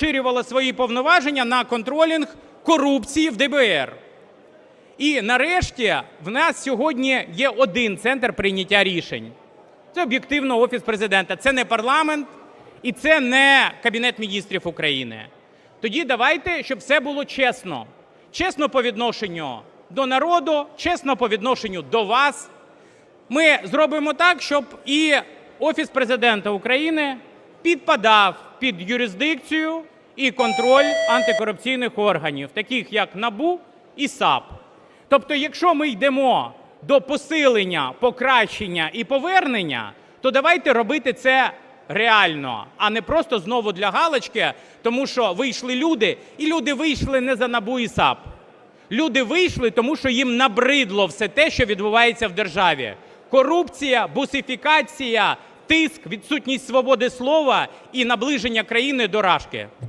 розширювало свої повноваження на контролінг корупції в ДБР. І нарешті в нас сьогодні є один центр прийняття рішень. Це об'єктивно Офіс президента, це не парламент і це не Кабінет міністрів України. Тоді давайте, щоб все було чесно. Чесно по відношенню до народу, чесно по відношенню до вас. Ми зробимо так, щоб і Офіс президента України підпадав під юрисдикцію і контроль антикорупційних органів, таких як НАБУ і САП. Тобто, якщо ми йдемо до посилення, покращення і повернення, то давайте робити це реально, а не просто знову для галочки, тому що вийшли люди, і люди вийшли не за НАБУ і САП. Люди вийшли, тому що їм набридло все те, що відбувається в державі: корупція, бусифікація, тиск, відсутність свободи слова і наближення країни до рашки.